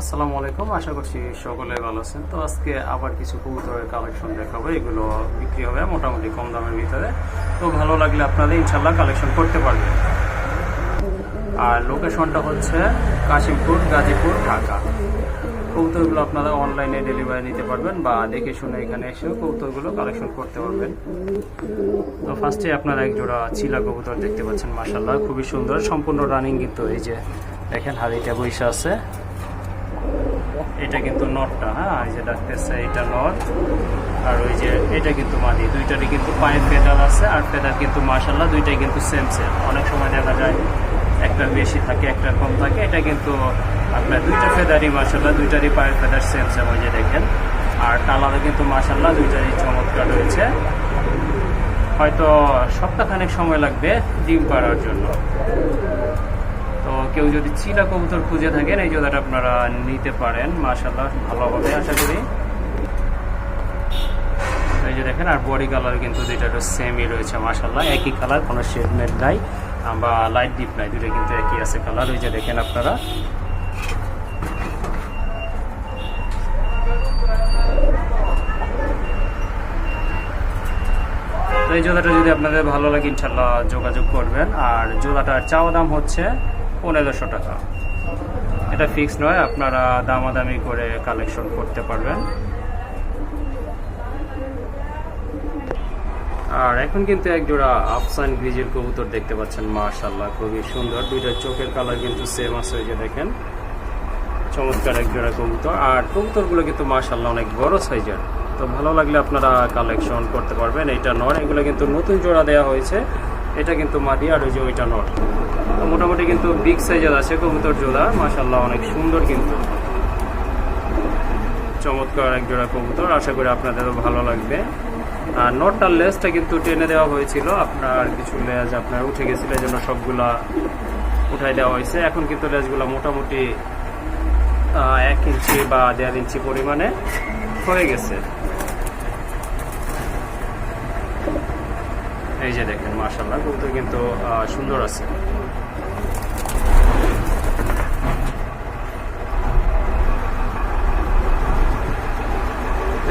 আসসালামু আলাইকুম, আশা করছি সকলে ভালো আছেন। তো আজকে আবার কিছু কবুতরের কালেকশন দেখাবো। এগুলো বিক্রি হবে মোটামুটি কম দামের ভিতরে। তো ভালো লাগলে আপনাদের ইনশাল্লাহ কালেকশন করতে পারবেন। আর লোকেশনটা হচ্ছে কাশিমপুর, গাজীপুর, ঢাকা। কবুতরগুলো আপনারা অনলাইনে ডেলিভারি নিতে পারবেন বা দেখে শুনে এখানে এসেও কবুতরগুলো কালেকশন করতে পারবেন। তো ফার্স্টে আপনারা এক জোড়া চিলা কবুতর দেখতে পাচ্ছেন মাসাল্লাহ খুবই সুন্দর, সম্পূর্ণ রানিং কিন্তু এই যে দেখেন, হাড়িটা বৈশা আছে। এটা কিন্তু নটটা হ্যাঁ? এই যে ডাকতেছে, এটা নট। আর ওই যে, এটা কিন্তু মাদি। দুইটারই কিন্তু পায়ে ফেদার আছে, আর ফেদার কিন্তু মাসাল্লাহ দুইটাই কিন্তু সেম সেম অনেক সময় দেখা যায়, একটা বেশি থাকে, একটা কম থাকে। এটা কিন্তু আপনার দুইটা ফেদারই মাসাল্লাহ দুইটারই পায়ের ফেদার সেম সেম ওই যে দেখেন। আর কালারও কিন্তু মাসাল্লাহ দুইটারই চমৎকার রয়েছে হয়তো সপ্তাহখানেক সময় লাগবে ডিম পাড়ার জন্য। তো কেউ যদি চিলা কবুতর খুঁজে থাকেন, এই জোড়াটা আপনারা নিতে পারেন। মাশাল্লাহ ভালো হবে আশা করি। এই যে দেখেন, আর বডি কালার কিন্তু দুইটা সেমই রয়েছে মাশাল্লাহ একই কালার কোনো শেড মেড নাই। বা লাইট ডিপ নাই দুটো কিন্তু একই আছে কালার ওই যে দেখেন আপনারা। এই জোড়াটা যদি আপনাদের ভালো লাগে ইনশাল্লাহ যোগাযোগ করবেন। আর জোড়াটার চাওয়া দাম হচ্ছে পনেরোশো টাকা। এটা ফিক্স নয়, আপনারা দামাদামি করে কালেকশন করতে পারবেন। আর এখন কিন্তু এক জোড়া আফসান গ্রিজের কবুতর দেখতে পাচ্ছেন মাশাল্লাহ খুবই সুন্দর। দুইটা চোখের কালার কিন্তু সেম আছে যে দেখেন। চমৎকার এক জোড়া কবুতর। আর কবুতরগুলো কিন্তু মাশাল্লাহ অনেক বড় সাইজের তো ভালো লাগলে আপনারা কালেকশন করতে পারবেন। এইটা নয়, এগুলো কিন্তু নতুন জোড়া দেওয়া হয়েছে। এটা কিন্তু মাদি আর ওই যে ওইটা নট। মোটামুটি কিন্তু বিগ সাইজের আছে, কবুতর জোড়া। মাশাল্লাহ অনেক সুন্দর কিন্তু। চমৎকার এক জোড়া কবুতর, আশা করি আপনাদেরও ভালো লাগবে। আর নটটার লেজটা কিন্তু টেনে দেওয়া হয়েছিল, আপনার কিছু লেজ আপনার উঠে গেছিল, এই জন্য সবগুলা উঠাই দেওয়া হয়েছে। এখন কিন্তু লেজগুলো মোটামুটি এক ইঞ্চি বা দেড় ইঞ্চি পরিমাণে হয়ে গেছে। এই যে দেখেন মার্শাল্লাহ কবুতর কিন্তু সুন্দর আছে।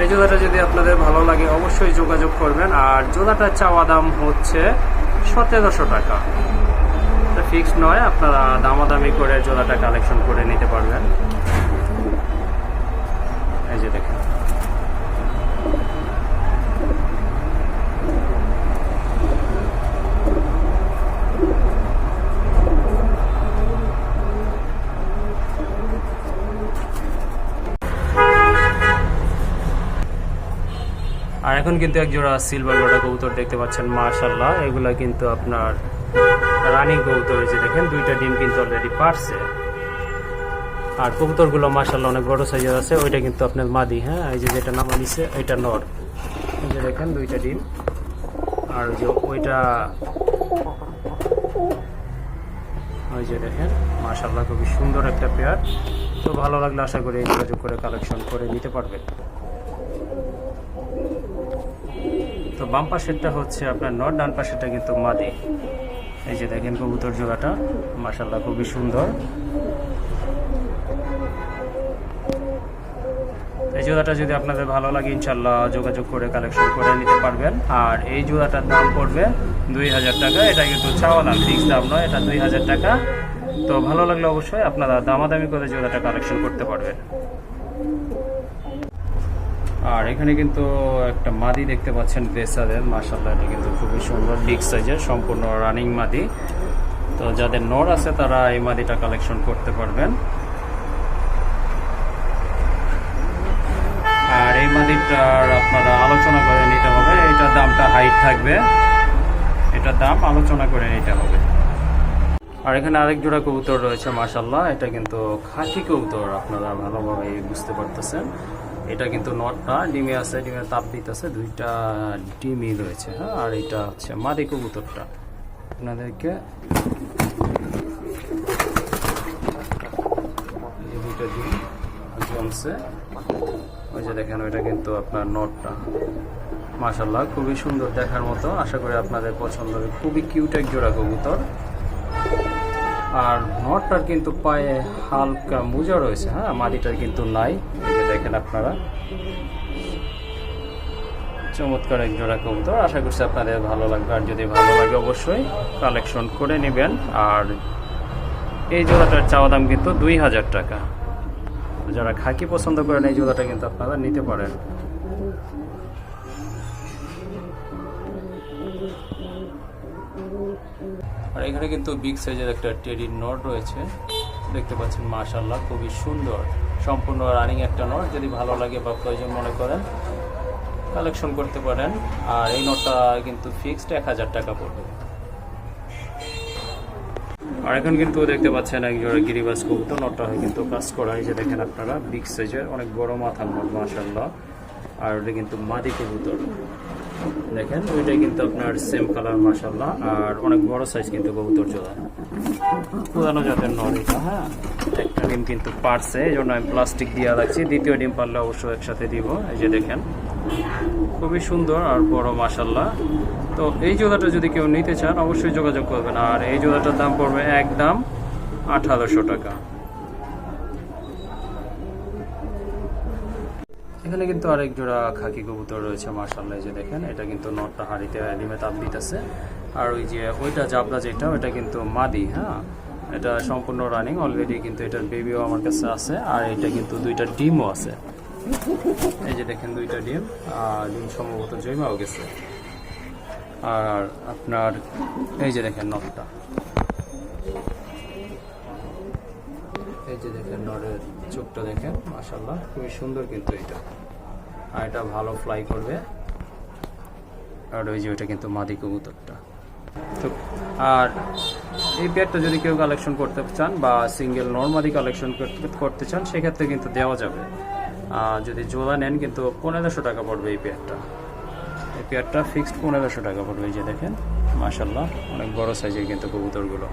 এই জোড়াটা যদি আপনাদের ভালো লাগে, অবশ্যই যোগাযোগ করবেন। আর জোড়াটার চাওয়া দাম হচ্ছে সতেরোশো টাকা। ফিক্সড নয়, আপনারা দামাদামি করে জোড়াটা কালেকশন করে নিতে পারবেন এই যে দেখেন আর এখন কিন্তু এক জোড়া সিলভার গোটা কবুতর দেখতে পাচ্ছেন মাশাল্লাহ এগুলা কিন্তু আপনার রানিং কবুতর হয়েছে দেখেন, দুইটা ডিম কিন্তু অলরেডি পারছে। আর কবুতরগুলো মাশাল্লাহ অনেক বড় সাইজের আছে, ওইটা কিন্তু আপনার মাদি হ্যাঁ? এই যে যেটা নামা নিছে ওইটা নর। এই যে দেখেন, দুইটা ডিম। আর যে ওইটা, ওই যে দেখেন মাশাল্লাহ খুবই সুন্দর একটা পেয়ার তো ভালো লাগলে আশা করি যোগাযোগ করে কালেকশন করে নিতে পারবেন। তো বাম পাশেরটা হচ্ছে আপনার নট ডান পাশেরটা কিন্তু মাদি। এই যে দেখেন কবুতর জোড়াটা মাসাল্লাহ খুবই সুন্দর। এই জোড়াটা যদি আপনাদের ভালো লাগে ইনশাল্লাহ যোগাযোগ করে কালেকশন করে নিতে পারবেন। আর এই জোড়াটার দাম পড়বে দুই হাজার টাকা। এটা কিন্তু চাওয়া দাম ফিক্স দাম নয়, এটা দুই হাজার টাকা। তো ভালো লাগলে অবশ্যই আপনারা দামাদামি করে জোড়াটা কালেকশন করতে পারবেন। আর এখানে কিন্তু একটা মাদি দেখতে পাচ্ছেন বেসারের মার্শাল্লাহ এটা কিন্তু খুবই সুন্দর বিগ সাইজের সম্পূর্ণ রানিং মাদি। তো যাদের নর আছে, তারা এই মাদিটা কালেকশন করতে পারবেন। আর এই মাদিটার আপনারা আলোচনা করে নিতে হবে এটার দামটা হাইট থাকবে। এটার দাম আলোচনা করে নিতে হবে। আর এখানে আরেক জোড়া কবুতর রয়েছে মাশাল্লাহ এটা কিন্তু খাঁটি কবুতর, আপনারা ভালোভাবে বুঝতে পারতেছেন। এটা কিন্তু নটটা, ডিমে আছে, ডিমে তাপ দিতেছে দুইটা ডিমই রয়েছে হ্যাঁ? আর এটা হচ্ছে মাদি কবুতরটা। আপনাদেরকে দুইটা ডিম জমছে। ওই যে দেখেন, ওইটা কিন্তু আপনার নটটা। মাশাল্লাহ খুবই সুন্দর দেখার মতো। আশা করি আপনাদের পছন্দ হবে। খুবই কিউট এক জোড়া কবুতর। আর নটটার কিন্তু পায়ে হালকা মোজা রয়েছে হ্যাঁ? মাদিটার কিন্তু নাই। দেখেন আপনারা। চমৎকার এক জোড়া কবুতর। আশা করছি আপনাদের ভালো লাগবে, আর যদি ভালো লাগে অবশ্যই কালেকশন করে নেবেন। আর এই জোড়াটার চাওয়া দাম কিন্তু দুই হাজার টাকা। যারা খাকি পছন্দ করেন, এই জোড়াটা কিন্তু আপনারা নিতে পারেন। আর এখানে কিন্তু বিগ সাইজের একটা টেডি নট রয়েছে। দেখতে পাচ্ছেন মাশাল্লাহ খুবই সুন্দর। সম্পূর্ণ রানিং একটা নোট যদি ভালো লাগে বা প্রয়োজন মনে করেন কালেকশন করতে পারেন। আর এই নটটা কিন্তু ফিক্সড এক হাজার টাকা পড়বে। আর এখন কিন্তু দেখতে পাচ্ছেন এক জোড়া গিরিবাস কবুতর নটটা হয় কিন্তু কাজ করা। যে দেখেন আপনারা বিগ সাইজের অনেক বড় মাথার নট মাশাল্লাহ আর ওটা কিন্তু মাদি কবুতর। দেখেন, ওইটাই কিন্তু আপনার সেম কালার মাশাল্লাহ আর অনেক বড় সাইজ কিন্তু কবুতর জোড়া পুরানো জাতের নর এটা হ্যাঁ? একটা ডিম কিন্তু পারছে, এই জন্য আমি প্লাস্টিক দিয়ে রাখছি। দ্বিতীয় ডিম পারলে অবশ্যই একসাথে দিব, এই যে দেখেন। খুবই সুন্দর আর বড় মাশাল্লাহ তো এই জোড়াটা যদি কেউ নিতে চান, অবশ্যই যোগাযোগ করবেন। আর এই জোড়াটার দাম পড়বে এক দাম আঠারোশো টাকা। এখানে কিন্তু আরেক জোড়া খাকি কবুতর রয়েছে মার্শাল্লাহ যে দেখেন, এটা কিন্তু নটটা হাড়িতে ডিমে তাপ দিতেছে। আর ওই যে ওইটা জাবলা যেটা, ওইটা কিন্তু মাদি হ্যাঁ? এটা সম্পূর্ণ রানিং অলরেডি কিন্তু এটার বেবিও আমার কাছে আছে, আর এটা কিন্তু দুইটা ডিমও আছে। এই যে দেখেন দুইটা ডিম, আর ডিম সম্ভবত জৈমাও গেছে। আর আপনার, এই যে দেখেন নটটা। এই যে দেখেন নরের চোখটা দেখেন মাশাল্লাহ খুবই সুন্দর কিন্তু এটা। আর এটা ভালো ফ্লাই করবে। আর ওই যে ওইটা কিন্তু মাদি কবুতরটা। আর এই পেয়ারটা যদি কেউ কালেকশন করতে চান বা সিঙ্গেল নর্মালি কালেকশন করতে চান, সেক্ষেত্রে কিন্তু দেওয়া যাবে। যদি জোড়া নেন, কিন্তু পনেরোশো টাকা পড়বে এই পেয়ারটা এই পেয়ারটা ফিক্সড পনেরোশো টাকা পড়বে, এই যে দেখেন মাশাল্লাহ অনেক বড় সাইজের কিন্তু কবুতরগুলো।